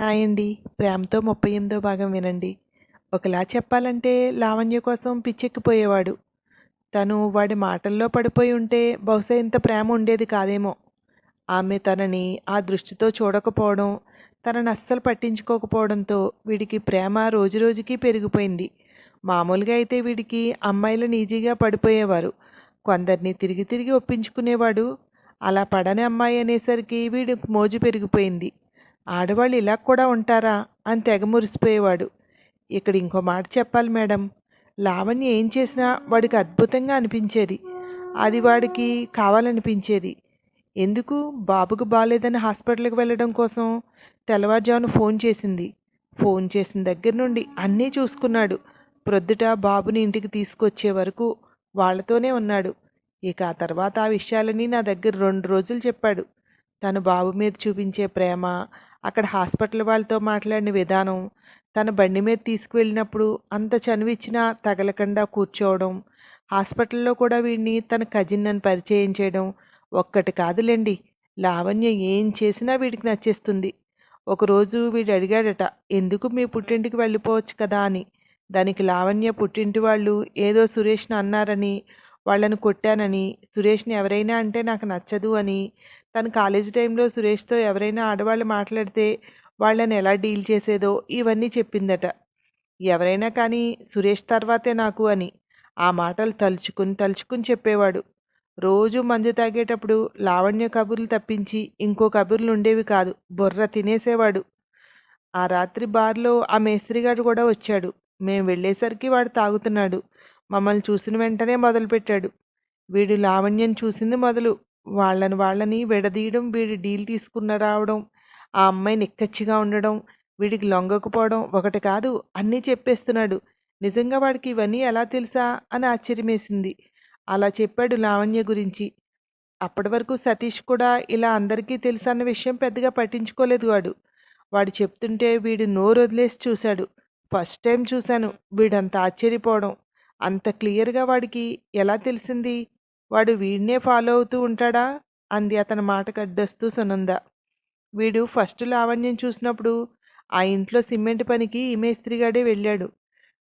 Hi అండి. ప్రేమతో ముప్పై ఎనిమిదో భాగం వినండి. ఒకలా చెప్పాలంటే లావణ్య కోసం పిచ్చెక్కిపోయేవాడు. తను వాడి మాటల్లో పడిపోయి ఉంటే బహుశా ఇంత ప్రేమ ఉండేది కాదేమో. ఆమె తనని ఆ దృష్టితో చూడకపోవడం తనని అస్సలు పట్టించుకోకపోవడంతో వీడికి ప్రేమ రోజురోజుకి పెరిగిపోయింది. మామూలుగా అయితే వీడికి అమ్మాయిలను ఈజీగా పడిపోయేవారు. కొందరిని తిరిగి తిరిగి ఒప్పించుకునేవాడు. అలా పడని అమ్మాయి అనేసరికి వీడి మోజు పెరిగిపోయింది. ఆడవాళ్ళు ఇలా కూడా ఉంటారా? అని తెగ మురిసిపోయేవాడు. ఇక్కడ ఇంకో మాట చెప్పాలి మేడం. లావణ్య ఏం చేసినా వాడికి అద్భుతంగా అనిపించేది. అది వాడికి కావాలనిపించేది. ఎందుకు? బాబుకు బాగాలేదని హాస్పిటల్కి వెళ్ళడం కోసం తెల్లవారుజామున ఫోన్ చేసింది. ఫోన్ చేసిన దగ్గర నుండి అన్నీ చూసుకున్నాడు. ప్రొద్దుట బాబుని ఇంటికి తీసుకొచ్చే వరకు వాళ్ళతోనే ఉన్నాడు. ఇక ఆ తర్వాత ఆ విషయాలని నా దగ్గర రెండు రోజులు చెప్పాడు. తను బాబు మీద చూపించే ప్రేమ అక్కడ హాస్పిటల్ వాళ్ళతో మాట్లాడిన విధానం తన బండి మీద తీసుకువెళ్ళినప్పుడు అంత చనువిచ్చినా తగలకుండా కూర్చోవడం హాస్పిటల్లో కూడా వీడిని తన కజిన్ అని పరిచయం చేయడం ఒక్కటి కాదులేండి. లావణ్య ఏం చేసినా వీడికి నచ్చేస్తుంది. ఒకరోజు వీడు అడిగాడట ఎందుకు మీ పుట్టింటికి వెళ్ళిపోవచ్చు కదా అని. దానికి లావణ్య పుట్టింటి వాళ్ళు ఏదో సురేష్ను అన్నారని వాళ్ళని కొట్టానని సురేష్ని ఎవరైనా అంటే నాకు నచ్చదు అని తను కాలేజ్ టైంలో సురేష్తో ఎవరైనా ఆడవాళ్ళు మాట్లాడితే వాళ్ళని ఎలా డీల్ చేసేదో ఇవన్నీ చెప్పిందట. ఎవరైనా కానీ సురేష్ తర్వాతే నాకు అని ఆ మాటలు తలుచుకుని తలుచుకుని చెప్పేవాడు. రోజు మందు తాగేటప్పుడు లావణ్య కబుర్లు తప్పించి ఇంకో కబుర్లు ఉండేవి కాదు బుర్ర తినేసేవాడు. ఆ రాత్రి బార్లో ఆ మేస్త్రిగాడు కూడా వచ్చాడు. మేము వెళ్ళేసరికి వాడు తాగుతున్నాడు. మమ్మల్ని చూసిన వెంటనే మొదలుపెట్టాడు. వీడు లావణ్యం చూసింది మొదలు. వాళ్ళని వాళ్ళని విడదీయడం వీడి డీల్ తీసుకున్న రావడం ఆ అమ్మాయి నిక్కచ్చిగా ఉండడం వీడికి లొంగకపోవడం ఒకటి కాదు అన్నీ చెప్పేస్తున్నాడు. నిజంగా వాడికి ఇవన్నీ ఎలా తెలుసా అని ఆశ్చర్యమేసింది. అలా చెప్పాడు లావణ్య గురించి. అప్పటి వరకు సతీష్ కూడా ఇలా అందరికీ తెలుసన్న విషయం పెద్దగా పట్టించుకోలేదు వాడు. వాడు చెప్తుంటే వీడు నోరు వదిలేసి చూశాడు. ఫస్ట్ టైం చూశాను. వీడంత ఆశ్చర్యపోవడం అంత క్లియర్గా వాడికి ఎలా తెలిసింది? వాడు వీడినే ఫాలో అవుతూ ఉంటాడా? అంది అతని మాటకు అడ్డొస్తూ సునంద. వీడు ఫస్ట్ లావణ్యం చూసినప్పుడు ఆ ఇంట్లో సిమెంట్ పనికి ఈ మేస్త్రిగాడే వెళ్ళాడు.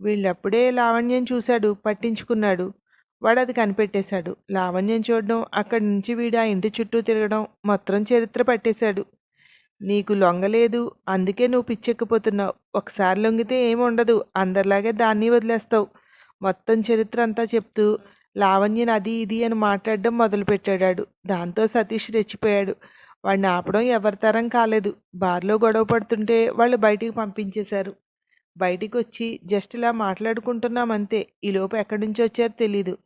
వీళ్ళప్పుడే లావణ్యం చూశాడు పట్టించుకున్నాడు. వాడు అది కనిపెట్టేశాడు. లావణ్యం చూడడం అక్కడి నుంచి వీడు ఆ ఇంటి చుట్టూ తిరగడం మొత్తం చరిత్ర పట్టేశాడు. నీకు లొంగలేదు అందుకే నువ్వు పిచ్చెక్కిపోతున్నావు. ఒకసారి లొంగితే ఏముండదు అందరిలాగే దాన్ని వదిలేస్తావు. మొత్తం చరిత్ర అంతా చెప్తూ లావణ్యని అది ఇది అని మాట్లాడడం మొదలుపెట్టాడు దాంతో సతీష్ రెచ్చిపోయాడు. వాడిని ఆపడం ఎవరి తరం కాలేదు. బార్లో గొడవ పడుతుంటే వాళ్ళు బయటికి పంపించేశారు. బయటికి వచ్చి జస్ట్ ఇలా మాట్లాడుకుంటున్నాం అంతే ఈలోపు ఎక్కడి నుంచి వచ్చారో తెలీదు.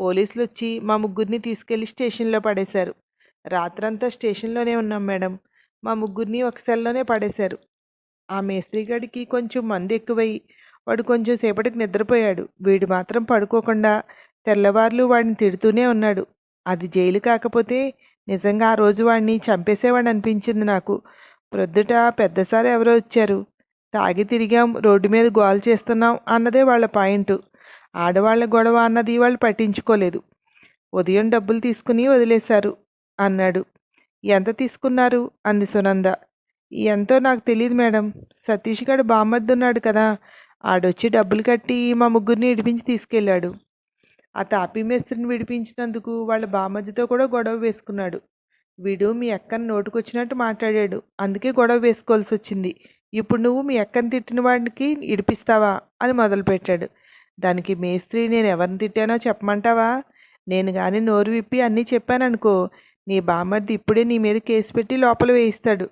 పోలీసులు వచ్చి మా ముగ్గురిని తీసుకెళ్ళి స్టేషన్లో పడేశారు. రాత్రంతా స్టేషన్లోనే ఉన్నాం మేడం. మా ముగ్గురిని ఒక సెల్లోనే పడేశారు. ఆ మేస్త్రిగాడికి కొంచెం మంది ఎక్కువై వాడు కొంచెం సేపటికి నిద్రపోయాడు. వీడు మాత్రం పడుకోకుండా తెల్లవార్లు వాడిని తిడుతూనే ఉన్నాడు. అది జైలు కాకపోతే నిజంగా ఆ రోజు వాడిని చంపేసేవాడు అనిపించింది నాకు. ప్రొద్దుట పెద్దసారి ఎవరో వచ్చారు. తాగి తిరిగాం రోడ్డు మీద గోల్ చేస్తున్నాం అన్నదే వాళ్ళ పాయింట్. ఆడవాళ్ళ గొడవ అన్నది వాళ్ళు పట్టించుకోలేదు. ఉదయం డబ్బులు తీసుకుని వదిలేశారు అన్నాడు. ఎంత తీసుకున్నారు? అంది సునంద. ఎంతో నాకు తెలియదు మేడం. సతీష్ గడు బామ్మద్దున్నాడు కదా. ఆడొచ్చి డబ్బులు కట్టి మా ముగ్గురిని విడిపించి తీసుకెళ్ళాడు. ఆ తాపీ మేస్త్రిని విడిపించినందుకు వాళ్ళ బామ్మద్దితో కూడా గొడవ వేసుకున్నాడు. వీడు మీ అక్కని నోటుకొచ్చినట్టు మాట్లాడాడు. అందుకే గొడవ వేసుకోవాల్సి వచ్చింది. ఇప్పుడు నువ్వు మీ అక్కని తిట్టిన వాడికి ఇడిపిస్తావా అని మొదలుపెట్టాడు. దానికి మేస్త్రి నేను ఎవరిని తిట్టానో చెప్పమంటావా? నేను కానీ నోరు విప్పి అన్నీ చెప్పాననుకో నీ బామ్మర్ది ఇప్పుడే నీ మీద కేసు పెట్టి లోపల వేయిస్తాడు.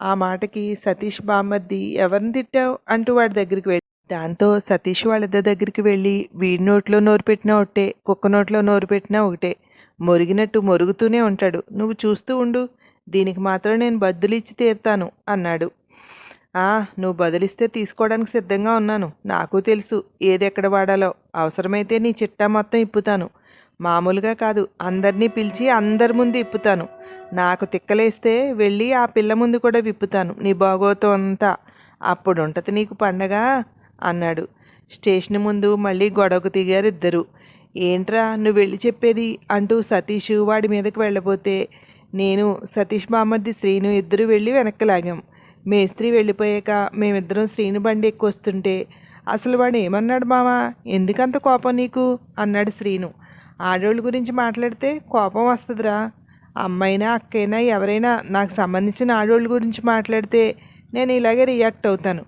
ఆ మాటకి సతీష్ బామ్మర్ది ఎవరిని తిట్టావు అంటూ వాడి దగ్గరికి వెళ్ళి దాంతో సతీష్ వాళ్ళిద్దరి దగ్గరికి వెళ్ళి వీడి నోట్లో నోరు పెట్టినా ఒకటే కుక్క నోట్లో నోరు పెట్టినా ఒకటే. మొరిగినట్టు మొరుగుతూనే ఉంటాడు. నువ్వు చూస్తూ ఉండు. దీనికి మాత్రం నేను బద్దులిచ్చి తీరుతాను అన్నాడు. ఆ నువ్వు బదిలిస్తే తీసుకోవడానికి సిద్ధంగా ఉన్నాను. నాకు తెలుసు ఏది ఎక్కడ వాడాలో. అవసరమైతే నీ చిట్టా మొత్తం ఇప్పుతాను. మామూలుగా కాదు అందరినీ పిలిచి అందరి ముందు ఇప్పుతాను. నాకు తిక్కలేస్తే వెళ్ళి ఆ పిల్ల ముందు కూడా విప్పుతాను నీ బాగోతో అంతా. అప్పుడు ఉంటుంది నీకు పండగ? అన్నాడు. స్టేషన్ ముందు మళ్ళీ గొడవకు దిగారు ఇద్దరు. ఏంట్రా నువ్వు వెళ్ళి చెప్పేది? అంటూ సతీష్ వాడి మీదకి వెళ్ళబోతే నేను సతీష్ బామ్మర్ది శ్రీను ఇద్దరు వెళ్ళి వెనక్కి లాగాం. మేస్త్రి వెళ్ళిపోయాక మేమిద్దరం శ్రీను బండి ఎక్కువస్తుంటే అసలు వాడు ఏమన్నాడు మావా ఎందుకంత కోపం నీకు? అన్నాడు శ్రీను. ఆడోళ్ళ గురించి మాట్లాడితే కోపం వస్తుందిరా. అమ్మైనా అక్కైనా ఎవరైనా నాకు సంబంధించిన ఆడోళ్ళ గురించి మాట్లాడితే నేను ఇలాగే రియాక్ట్ అవుతాను.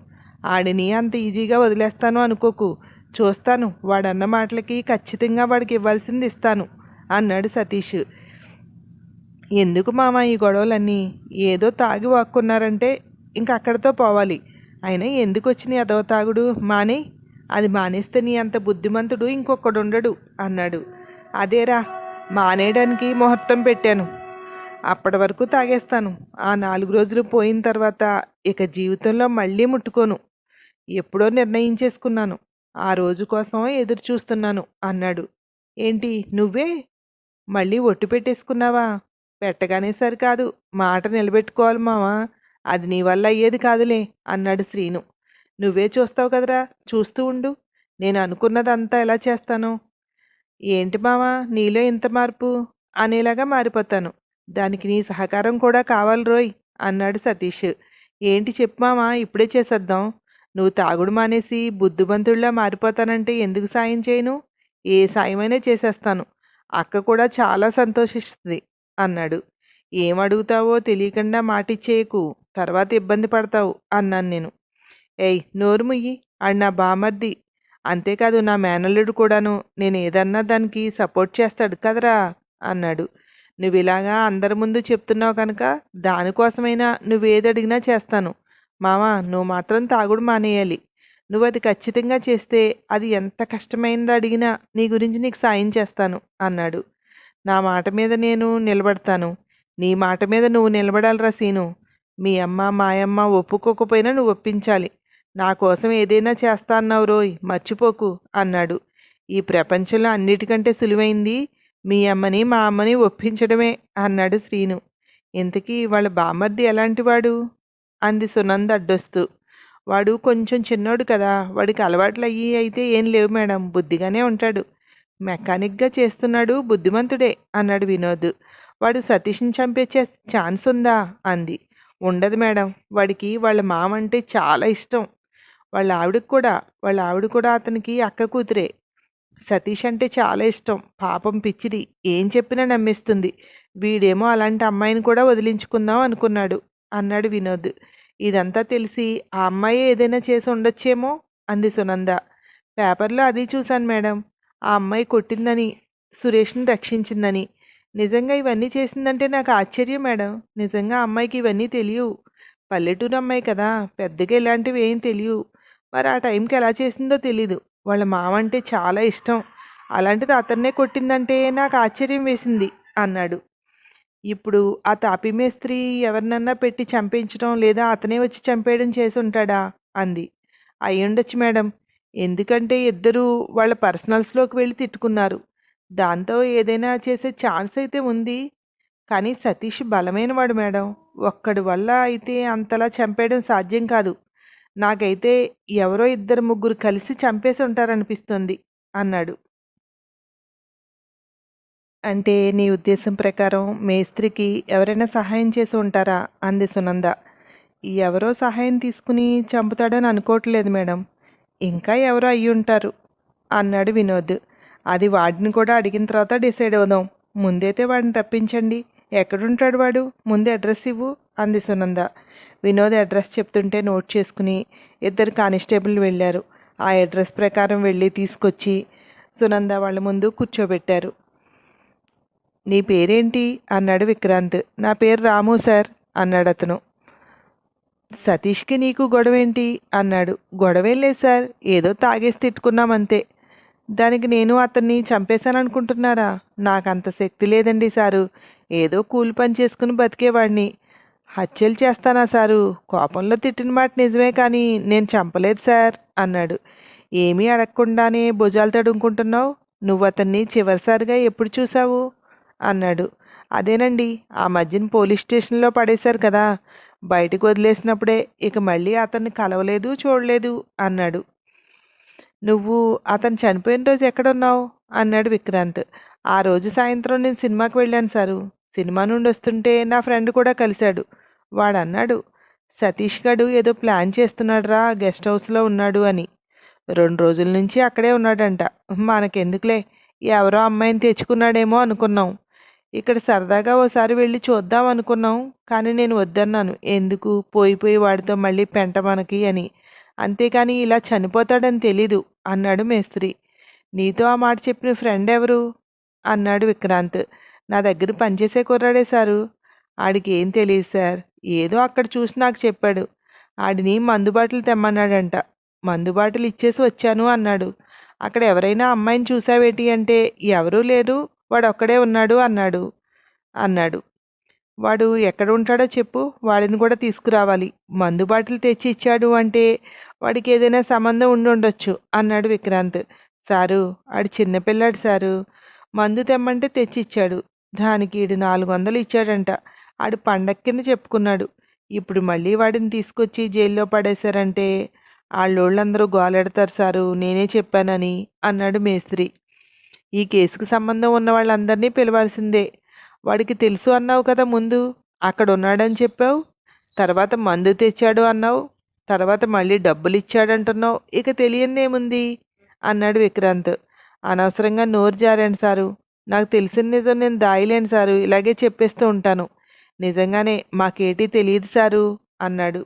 ఆడిని అంత ఈజీగా వదిలేస్తాను అనుకోకు. చూస్తాను వాడన్న మాటలకి ఖచ్చితంగా వాడికి ఇవ్వాల్సింది ఇస్తాను అన్నాడు సతీష్. ఎందుకు మామ ఈ గొడవలన్నీ? ఏదో తాగి వాక్కున్నారంటే ఇంక అక్కడితో పోవాలి. అయినా ఎందుకు వచ్చిన ఎదవ తాగుడు? మానే? అది మానేస్తే నీ అంత బుద్ధిమంతుడు ఇంకొకడు ఉండడు అన్నాడు. అదేరా మానేయడానికి ముహూర్తం పెట్టాను. అప్పటి వరకు తాగేస్తాను. ఆ నాలుగు రోజులు పోయిన తర్వాత ఇక జీవితంలో మళ్ళీ ముట్టుకోను. ఎప్పుడో నిర్ణయించేసుకున్నాను. ఆ రోజు కోసం ఎదురు చూస్తున్నాను అన్నాడు. ఏంటి నువ్వే? మళ్ళీ ఒట్టు పెట్టేసుకున్నావా? పెట్టగానే సరికాదు. మాట నిలబెట్టుకోవాలి మావా. అది నీ వల్ల అయ్యేది కాదులే అన్నాడు శ్రీను. నువ్వే చూస్తావు కదరా చూస్తూ ఉండు. నేను అనుకున్నదంతా ఎలా చేస్తాను. ఏంటి మావా నీలో ఇంత మార్పు? అనేలాగా మారిపోతాను. దానికి నీ సహకారం కూడా కావాలి రోయ్ అన్నాడు సతీష్. ఏంటి చెప్పు మావా ఇప్పుడే చేసేద్దాం. నువ్వు తాగుడు మానేసి బుద్ధిమంతుడిలా మారిపోతానంటే ఎందుకు సాయం చేయను? ఏ సాయమైనా చేసేస్తాను. అక్క కూడా చాలా సంతోషిస్తుంది అన్నాడు. ఏం అడుగుతావో తెలియకుండా మాటిచ్చేయకు తర్వాత ఇబ్బంది పడతావు అన్నాను నేను. ఏయ్ నోరు ముయ్యి ఆడు నా బామర్ది. అంతేకాదు నా మేనల్లుడు కూడాను నేను ఏదన్నా దానికి సపోర్ట్ చేస్తాడు కదరా అన్నాడు. నువ్వు ఇలాగా అందరి ముందు చెప్తున్నావు కనుక దానికోసమైనా నువ్వేదడిగినా చేస్తాను. మావా నువ్వు మాత్రం తాగుడు మానేయాలి. నువ్వు అది ఖచ్చితంగా చేస్తే అది ఎంత కష్టమైందో అడిగినా నీ గురించి నీకు సాయం చేస్తాను అన్నాడు. నా మాట మీద నేను నిలబడతాను. నీ మాట మీద నువ్వు నిలబడాలిరా సీను. మీ అమ్మ మాయమ్మ ఒప్పుకోకపోయినా నువ్వు ఒప్పించాలి. నా కోసం ఏదైనా చేస్తా అన్నావు రోయ్ మర్చిపోకు అన్నాడు. ఈ ప్రపంచంలో అన్నిటికంటే సులువైంది మీ అమ్మని మా అమ్మని ఒప్పించడమే అన్నాడు శ్రీను. ఇంతకీ వాళ్ళ బామర్ది ఎలాంటివాడు అంది సునంద అడ్డొస్తూ. వాడు కొంచెం చిన్నోడు కదా వాడికి అలవాట్లు అయ్యి అయితే ఏం లేవు మేడం బుద్ధిగానే ఉంటాడు. మెకానిక్గా చేస్తున్నాడు బుద్ధిమంతుడే అన్నాడు వినోద్. వాడు సతీష్ని చంపేచ్చే ఛాన్స్ ఉందా? అంది. ఉండదు మేడం వాడికి వాళ్ళ మామ అంటే చాలా ఇష్టం. వాళ్ళ ఆవిడకి కూడా వాళ్ళ ఆవిడ కూడా అతనికి అక్క కూతురే. సతీష్ అంటే చాలా ఇష్టం పాపం పిచ్చిది ఏం చెప్పినా నమ్మేస్తుంది. వీడేమో అలాంటి అమ్మాయిని కూడా వదిలించుకుందాం అనుకున్నాడు. అన్నాడు వినోద్. ఇదంతా తెలిసి ఆ అమ్మాయి ఏదైనా చేసి ఉండొచ్చేమో అంది సునంద. పేపర్లో అది చూశాను మేడం. ఆ అమ్మాయి కొట్టిందని సురేష్ని రక్షించిందని. నిజంగా ఇవన్నీ చేసిందంటే నాకు ఆశ్చర్యం మేడం. నిజంగా అమ్మాయికి ఇవన్నీ తెలియవు. పల్లెటూరు అమ్మాయి కదా పెద్దగా ఇలాంటివి ఏం తెలియవు. మరి ఆ టైంకి ఎలా చేసిందో తెలీదు. వాళ్ళ మామ అంటే చాలా ఇష్టం. అలాంటిది అతన్నే కొట్టిందంటే నాకు ఆశ్చర్యం వేసింది అన్నాడు. ఇప్పుడు ఆ తాపిమేస్త్రి ఎవరినన్నా పెట్టి చంపించడం లేదా అతనే వచ్చి చంపేయడం చేసి ఉంటాడా అంది. అయ్యుండొచ్చు మేడం. ఎందుకంటే ఇద్దరు వాళ్ళ పర్సనల్స్లోకి వెళ్ళి తిట్టుకున్నారు. దాంతో ఏదైనా చేసే ఛాన్స్ అయితే ఉంది. కానీ సతీష్ బలమైనవాడు మేడం. ఒక్కడి వల్ల అయితే అంతలా చంపేయడం సాధ్యం కాదు. నాకైతే ఎవరో ఇద్దరు ముగ్గురు కలిసి చంపేసి ఉంటారనిపిస్తుంది అన్నాడు. అంటే నీ ఉద్దేశం ప్రకారం మేస్త్రికి ఎవరైనా సహాయం చేసి ఉంటారా? అంది సునంద. ఎవరో సహాయం తీసుకుని చంపుతాడని అనుకోవట్లేదు మేడం. ఇంకా ఎవరో అయ్యి ఉంటారు అన్నాడు వినోద్. అది వాడిని కూడా అడిగిన తర్వాత డిసైడ్ అవుదాం. ముందైతే వాడిని రప్పించండి. ఎక్కడుంటాడు వాడు? ముందు అడ్రస్ ఇవ్వు అంది సునంద. వినోద్ అడ్రస్ చెప్తుంటే నోట్ చేసుకుని ఇద్దరు కానిస్టేబుల్ వెళ్ళారు. ఆ అడ్రస్ ప్రకారం వెళ్ళి తీసుకొచ్చి సునంద వాళ్ళ ముందు కూర్చోబెట్టారు. నీ పేరేంటి? అన్నాడు విక్రాంత్. నా పేరు రాము సార్ అన్నాడు అతను. సతీష్కి నీకు గొడవేంటి? అన్నాడు. గొడవేం లేదు సార్. ఏదో తాగేసి తిట్టుకున్నామంతే. దానికి నేను అతన్ని చంపేశాననుకుంటున్నారా? నాకు అంత శక్తి లేదండి సారు. ఏదో కూలి పని చేసుకుని బతికేవాడిని. హత్యలు చేస్తానా సారు? కోపంలో తిట్టిన మాట నిజమే కానీ నేను చంపలేదు సార్ అన్నాడు. ఏమీ అడగకుండానే భుజాలు తడుముకుంటున్నావు నువ్వు అతన్ని చివరిసారిగా ఎప్పుడు చూసావు అన్నాడు. అదేనండి ఆ మధ్యన పోలీస్ స్టేషన్లో పడేశారు కదా బయటకు వదిలేసినప్పుడే ఇక మళ్ళీ అతన్ని కలవలేదు చూడలేదు అన్నాడు. నువ్వు అతను చనిపోయిన రోజు ఎక్కడున్నావు? అన్నాడు విక్రాంత్. ఆ రోజు సాయంత్రం నేను సినిమాకి వెళ్ళాను సారు. సినిమా నుండి వస్తుంటే నా ఫ్రెండ్ కూడా కలిశాడు. వాడు అన్నాడు సతీష్ గడు ఏదో ప్లాన్ చేస్తున్నాడురా గెస్ట్ హౌస్లో ఉన్నాడు అని. రెండు రోజుల నుంచి అక్కడే ఉన్నాడంట. మనకెందుకులే ఎవరో అమ్మాయిని తెచ్చుకున్నాడేమో అనుకున్నాం. ఇక్కడ సరదాగా ఓసారి వెళ్ళి చూద్దాం అనుకున్నాం కానీ నేను వద్దన్నాను. ఎందుకు? పోయి పోయి వాడితో మళ్ళీ పెంట మనకి అని. అంతేకాని ఇలా చనిపోతాడని తెలీదు అన్నాడు మేస్త్రి. నీతో ఆ మాట చెప్పిన ఫ్రెండ్ ఎవరు? అన్నాడు విక్రాంత్. నా దగ్గర పనిచేసే కుర్రాడే సారు. ఆడికి ఏం తెలియదు సార్. ఏదో అక్కడ చూసి నాకు చెప్పాడు. ఆడిని మందు బాటలు తెమ్మన్నాడంట. మందు బాటలు ఇచ్చేసి వచ్చాను అన్నాడు. అక్కడ ఎవరైనా అమ్మాయిని చూసావేటి అంటే ఎవరూ లేరు వాడు ఒక్కడే ఉన్నాడు అన్నాడు అన్నాడు. వాడు ఎక్కడ ఉంటాడో చెప్పు వాడిని కూడా తీసుకురావాలి. మందు బాటిల్ తెచ్చి ఇచ్చాడు అంటే వాడికి ఏదైనా సంబంధం ఉండి ఉండొచ్చు అన్నాడు విక్రాంత్. సారు ఆడు చిన్నపిల్లాడు సారు. మందు తెమ్మంటే తెచ్చి ఇచ్చాడు. దానికి ఈడు నాలుగు వందలు ఇచ్చాడంట. ఆడు పండగ కింద చెప్పుకున్నాడు. ఇప్పుడు మళ్ళీ వాడిని తీసుకొచ్చి జైల్లో పడేశారంటే వాళ్ళోళ్ళందరూ గోలెడతారు సారు నేనే చెప్పానని అన్నాడు మేస్త్రి. ఈ కేసుకు సంబంధం ఉన్న వాళ్ళందరినీ పిలవాల్సిందే. వాడికి తెలుసు అన్నావు కదా ముందు. అక్కడ ఉన్నాడని చెప్పావు. తర్వాత మందు తెచ్చాడు అన్నావు. తర్వాత మళ్ళీ డబ్బులు ఇచ్చాడంటున్నావు ఇక తెలియందేముంది? అన్నాడు విక్రాంత్. అనవసరంగా నోరు జారాను సారు. నాకు తెలిసిన నిజం నేను దాయలేను సారు. ఇలాగే చెప్పేస్తూ ఉంటాను. నిజంగానే మాకేటీ తెలియదు సారు అన్నాడు.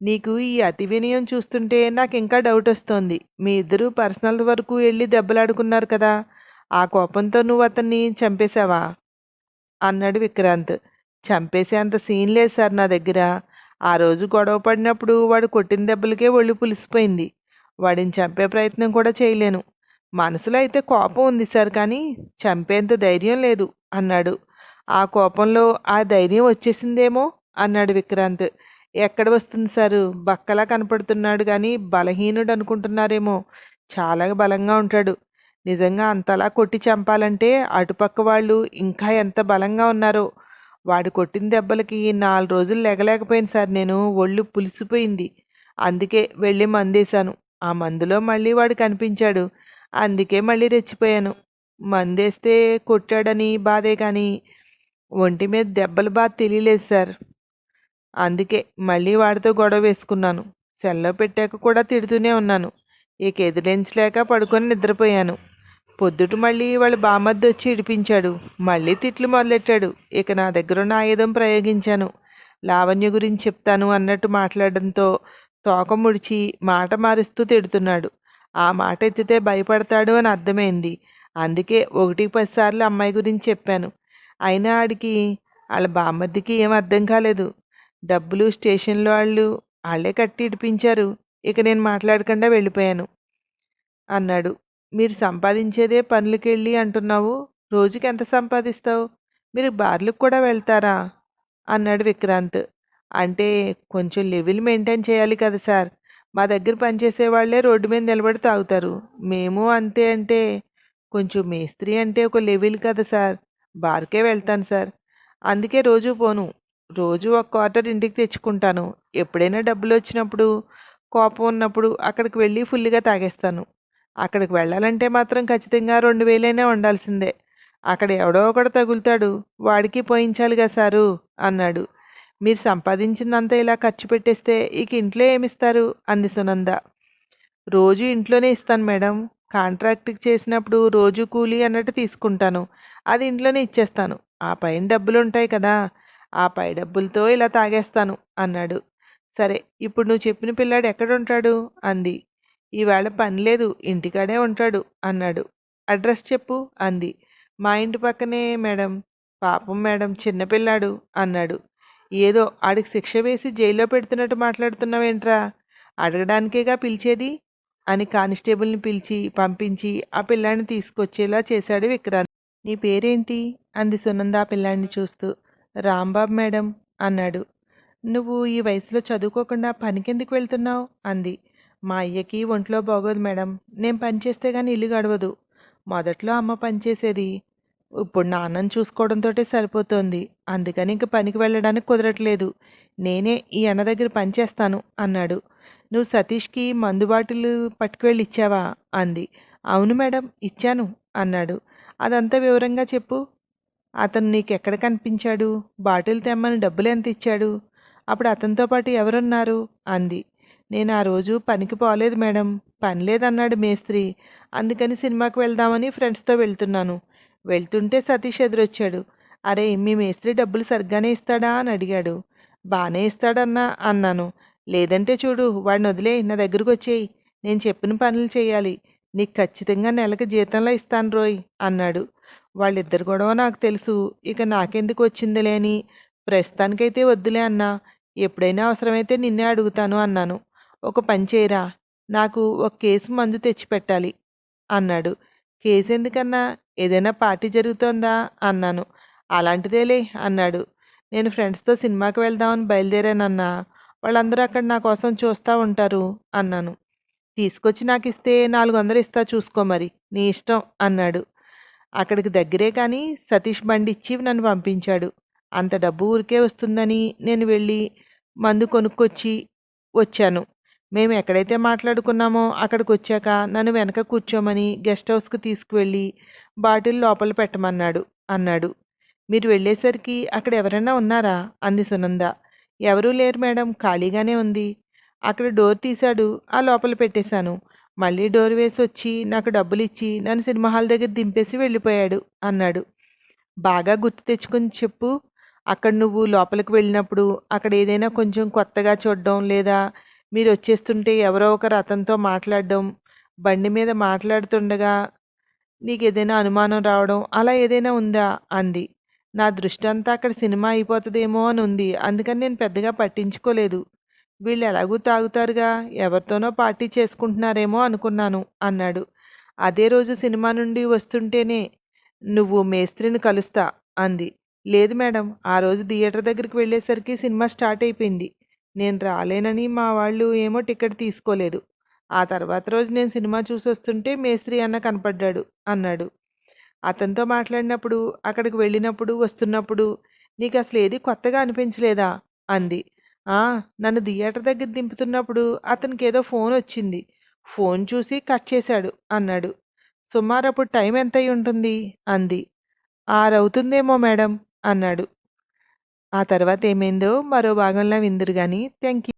నీకు ఈ అతి వినయం చూస్తుంటే నాకు ఇంకా డౌట్ వస్తోంది. మీ ఇద్దరూ పర్సనల్ వరకు వెళ్ళి దెబ్బలాడుకున్నారు కదా. ఆ కోపంతో నువ్వు అతన్ని చంపేశావా? అన్నాడు విక్రాంత్. చంపేసే అంత సీన్ లేదు సార్ నా దగ్గర. ఆ రోజు గొడవ పడినప్పుడు వాడు కొట్టిన దెబ్బలకే ఒళ్ళు పులిసిపోయింది. వాడిని చంపే ప్రయత్నం కూడా చేయలేను. మనసులో అయితే కోపం ఉంది సార్ కానీ చంపేంత ధైర్యం లేదు అన్నాడు. ఆ కోపంలో ఆ ధైర్యం వచ్చేసిందేమో అన్నాడు విక్రాంత్. ఎక్కడ వస్తుంది సారు? బక్కలా కనపడుతున్నాడు కానీ బలహీనుడు అనుకుంటున్నారేమో చాలా బలంగా ఉంటాడు. నిజంగా అంతలా కొట్టి చంపాలంటే అటుపక్క వాళ్ళు ఇంకా ఎంత బలంగా ఉన్నారో. వాడు కొట్టిన దెబ్బలకి నాలుగు రోజులు లెగలేకపోయింది సార్. నేను ఒళ్ళు పులిసిపోయింది. అందుకే వెళ్ళి మందేశాను. ఆ మందులో మళ్ళీ వాడు కనిపించాడు. అందుకే మళ్ళీ రెచ్చిపోయాను. మందేస్తే కొట్టాడని బాధే కానీ ఒంటి మీద దెబ్బలు బాధ తెలియలేదు సార్. అందుకే మళ్ళీ వాడితో గొడవ వేసుకున్నాను. సెల్లో పెట్టాక కూడా తిడుతూనే ఉన్నాను. ఇక ఎదురించలేక పడుకొని నిద్రపోయాను. పొద్దుట మళ్ళీ వాళ్ళ బామద్ది వచ్చి ఇడిపించాడు. మళ్ళీ తిట్లు మొదలెట్టాడు. ఇక నా దగ్గర ఉన్న ఆయుధం ప్రయోగించాను. లావణ్య గురించి చెప్తాను అన్నట్టు మాట్లాడడంతో తోక ముడిచి మాట మారుస్తూ తిడుతున్నాడు. ఆ మాట ఎత్తితే భయపడతాడు అని అర్థమైంది. అందుకే ఒకటి పదిసార్లు అమ్మాయి గురించి చెప్పాను. అయినా ఆడికి వాళ్ళ బామ్మద్దికి ఏం అర్థం కాలేదు. డబ్బులు స్టేషన్లో వాళ్ళు వాళ్ళే కట్టి ఇడిపించారు. ఇక నేను మాట్లాడకుండా వెళ్ళిపోయాను. అన్నాడు. మీరు సంపాదించేదే పనులకెళ్ళి అంటున్నావు. రోజుకి ఎంత సంపాదిస్తావు? మీరు బార్లకు కూడా వెళ్తారా? అన్నాడు విక్రాంత్. అంటే కొంచెం లెవెల్ మెయింటైన్ చేయాలి కదా సార్. మా దగ్గర పనిచేసే వాళ్ళే రోడ్డు మీద నిలబడి తాగుతారు. మేము అంతే అంటే కొంచెం మేస్త్రి అంటే ఒక లెవెల్ కదా సార్. బార్కే వెళ్తాను సార్. అందుకే రోజు పోను. రోజు ఒక క్వార్టర్ ఇంటికి తెచ్చుకుంటాను. ఎప్పుడైనా డబ్బులు వచ్చినప్పుడు కోపం ఉన్నప్పుడు అక్కడికి వెళ్ళి ఫుల్గా తాగేస్తాను. అక్కడికి వెళ్ళాలంటే మాత్రం ఖచ్చితంగా రెండు వేలైనా ఉండాల్సిందే. అక్కడ ఎవడో ఒకడు తగులుతాడు. వాడికి పోయించాలిగా సారు అన్నాడు. మీరు సంపాదించిందంతా ఇలా ఖర్చు పెట్టేస్తే ఇక ఇంట్లో ఏమిస్తారు? అంది సునంద. రోజు ఇంట్లోనే ఇస్తాను మేడం. కాంట్రాక్ట్కి చేసినప్పుడు రోజు కూలీ అన్నట్టు తీసుకుంటాను. అది ఇంట్లోనే ఇచ్చేస్తాను. ఆ పైన డబ్బులు ఉంటాయి కదా. ఆ పై డబ్బులతో ఇలా తాగేస్తాను అన్నాడు. సరే ఇప్పుడు నువ్వు చెప్పిన పిల్లాడు ఎక్కడ ఉంటాడు అంది. ఈవేళ పని లేదు ఇంటికాడే ఉంటాడు అన్నాడు. అడ్రస్ చెప్పు అంది. మా ఇంటి పక్కనే మేడం పాపం మేడం చిన్నపిల్లాడు అన్నాడు. ఏదో ఆడికి శిక్ష వేసి జైల్లో పెడుతున్నట్టు మాట్లాడుతున్నావేంట్రా? అడగడానికేగా పిలిచేది? అని కానిస్టేబుల్ని పిలిచి పంపించి ఆ పిల్లాన్ని తీసుకొచ్చేలా చేశాడు విక్రాంత్. నీ పేరేంటి? అంది సునంద ఆ చూస్తూ. రాంబాబు మేడం అన్నాడు. నువ్వు ఈ వయసులో చదువుకోకుండా పనికెందుకు వెళ్తున్నావు? అంది. మా అయ్యకి ఒంట్లో బాగోదు మేడం. నేను పనిచేస్తే కానీ ఇల్లు గడవదు. మొదట్లో అమ్మ పనిచేసేది ఇప్పుడు నాన్నని చూసుకోవడంతో సరిపోతోంది. అందుకని ఇంక పనికి వెళ్ళడానికి కుదరట్లేదు. నేనే ఈ అన్న దగ్గర పనిచేస్తాను అన్నాడు. నువ్వు సతీష్కి మందు బాటిల్ పట్టుకువెళ్ళి ఇచ్చావా? అంది. అవును మేడం ఇచ్చాను అన్నాడు. అదంతా వివరంగా చెప్పు. అతను నీకు ఎక్కడ కనిపించాడు? బాటిల్ తెమ్మని డబ్బులు ఎంత ఇచ్చాడు? అప్పుడు అతనితో పాటు ఎవరున్నారు? అంది. నేను ఆ రోజు పనికి పోలేదు మేడం. పని లేదన్నాడు మేస్త్రి. అందుకని సినిమాకి వెళ్దామని ఫ్రెండ్స్తో వెళ్తున్నాను. వెళ్తుంటే సతీష్ ఎదురొచ్చాడు. అరే మీ మేస్త్రి డబ్బులు సరిగ్గానే ఇస్తాడా అని అడిగాడు. బాగానే ఇస్తాడన్నా అన్నాను. లేదంటే చూడు వాడిని వదిలే నా దగ్గరకు వచ్చేయి. నేను చెప్పిన పనులు చేయాలి. నీకు ఖచ్చితంగా నెలకు జీతంలో ఇస్తాను రోయ్ అన్నాడు. వాళ్ళిద్దరు గొడవ నాకు తెలుసు. ఇక నాకెందుకు వచ్చిందిలే అని. ప్రస్తుతానికైతే వద్దులే అన్నా. ఎప్పుడైనా అవసరమైతే నిన్నే అడుగుతాను అన్నాను. ఒక పని చేయరా? నాకు ఒక కేసు మందు తెచ్చిపెట్టాలి అన్నాడు. కేసు ఎందుకన్నా? ఏదైనా పార్టీ జరుగుతోందా? అన్నాను. అలాంటిదేలే అన్నాడు. నేను ఫ్రెండ్స్తో సినిమాకి వెళ్దామని బయలుదేరానన్నా. వాళ్ళందరూ అక్కడ నా కోసం చూస్తూ ఉంటారు అన్నాను. తీసుకొచ్చి నాకు ఇస్తే నాలుగు వందలు ఇస్తా చూసుకో మరి. నీ ఇష్టం అన్నాడు. అక్కడికి దగ్గరే కానీ సతీష్ బండి ఇచ్చి నన్ను పంపించాడు. అంత డబ్బు ఊరికే వస్తుందని నేను వెళ్ళి మందు కొనుక్కొచ్చి వచ్చాను. మేము ఎక్కడైతే మాట్లాడుకున్నామో అక్కడికి వచ్చాక నన్ను వెనక కూర్చోమని గెస్ట్ హౌస్కి తీసుకువెళ్ళి బాటిల్ లోపల పెట్టమన్నాడు అన్నాడు. మీరు వెళ్ళేసరికి అక్కడ ఎవరైనా ఉన్నారా? అంది సునంద. ఎవరూ లేరు మేడం ఖాళీగానే ఉంది. అక్కడ డోర్ తీశాడు ఆ లోపల పెట్టేశాను. మళ్ళీ డోర్ వేసి వచ్చి నాకు డబ్బులు ఇచ్చి నన్ను సినిమా హాల్ దగ్గర దింపేసి వెళ్ళిపోయాడు అన్నాడు. బాగా గుర్తు తెచ్చుకొని చెప్పు అక్కడ నువ్వు లోపలికి వెళ్ళినప్పుడు అక్కడ ఏదైనా కొంచెం కొత్తగా చూడడం లేదా మీరు వచ్చేస్తుంటే ఎవరో ఒకరు అతనితో మాట్లాడడం బండి మీద మాట్లాడుతుండగా నీకు ఏదైనా అనుమానం రావడం అలా ఏదైనా ఉందా? అంది. నా దృష్టి అంతా అక్కడ సినిమా అయిపోతుందేమో అని ఉంది అందుకని నేను పెద్దగా పట్టించుకోలేదు. వీళ్ళు ఎలాగూ తాగుతారుగా? ఎవరితోనో పార్టీ చేసుకుంటున్నారేమో అనుకున్నాను అన్నాడు. అదే రోజు సినిమా నుండి వస్తుంటేనే నువ్వు మేస్త్రిని కలుస్తా అంది. లేదు మేడం ఆ రోజు థియేటర్ దగ్గరికి వెళ్ళేసరికి సినిమా స్టార్ట్ అయిపోయింది. నేను రాలేనని మా వాళ్ళు ఏమో టికెట్ తీసుకోలేదు. ఆ తర్వాత రోజు నేను సినిమా చూసి వస్తుంటే మేస్త్రి అన్న కనపడ్డాడు అన్నాడు. అతనితో మాట్లాడినప్పుడు అక్కడికి వెళ్ళినప్పుడు వస్తున్నప్పుడు నీకు అసలు ఏది కొత్తగా అనిపించలేదా? అంది. నన్ను థియేటర్ దగ్గర దింపుతున్నప్పుడు అతనికి ఏదో ఫోన్ వచ్చింది. ఫోన్ చూసి కట్ చేశాడు అన్నాడు. సుమారు అప్పుడు టైం ఎంత అయి ఉంటుంది? అంది. ఆరవుతుందేమో మేడం అన్నాడు. ఆ తర్వాత ఏమైందో మరో భాగంలో విందురు కానీ థ్యాంక్ యూ